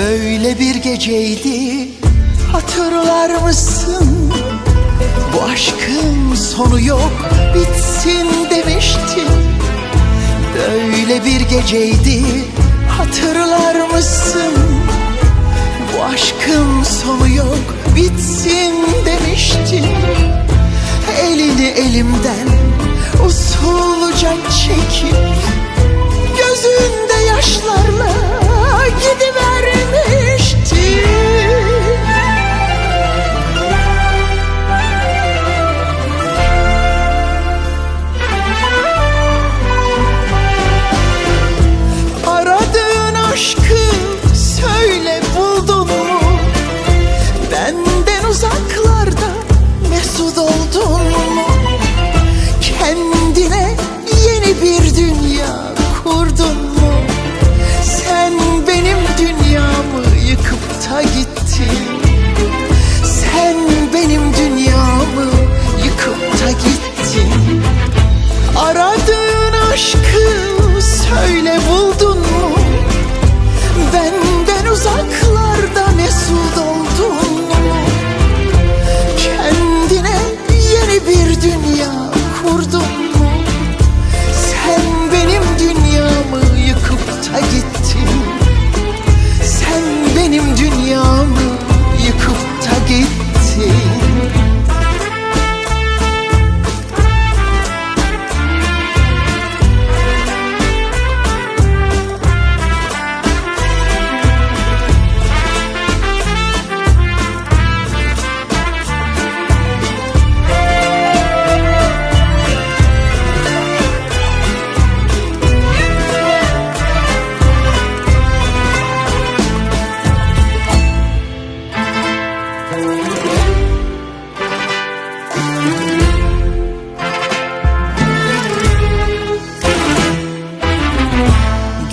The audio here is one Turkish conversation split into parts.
Böyle bir geceydi hatırlar mısın? Bu aşkın sonu yok bitsin demiştin Böyle bir geceydi hatırlar mısın? Bu aşkın sonu yok bitsin demiştin Elini elimden usulca çekip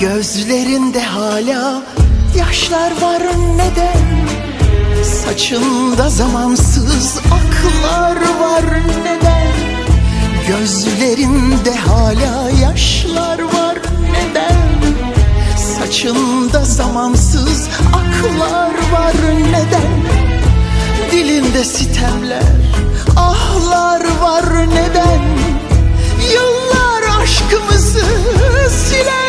Gözlerinde hala yaşlar var neden? Saçında zamansız aklar var neden? Gözlerinde hala yaşlar var neden? Saçında zamansız aklar var neden? Dilinde sitemler, ahlar var neden? Yıllar aşkımızı siler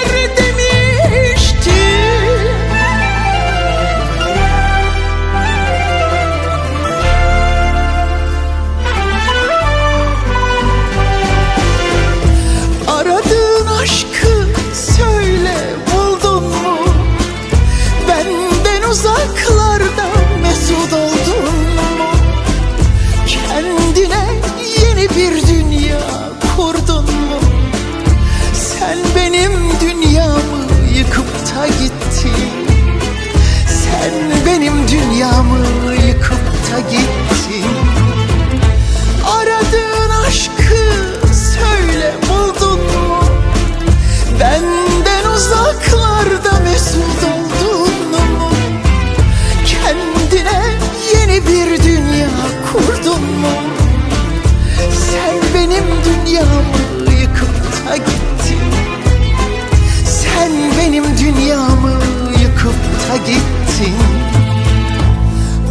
gittin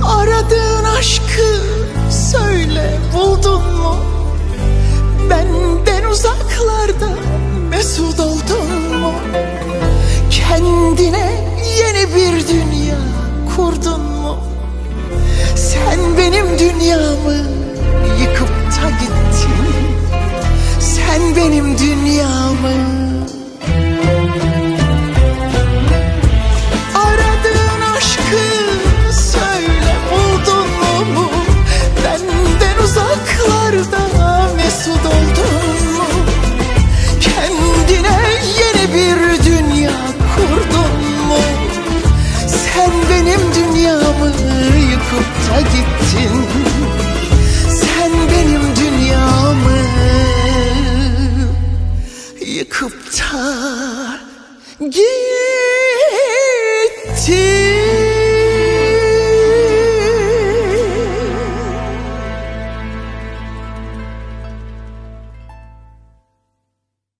Aradığın aşkı söyle buldun mu? Benden uzaklarda mesut oldun mu? Kendine yeni bir dünya kurdun mu? Sen benim dünyamı yıkıp da gittin Sen benim dünyamı yıkıp da gittin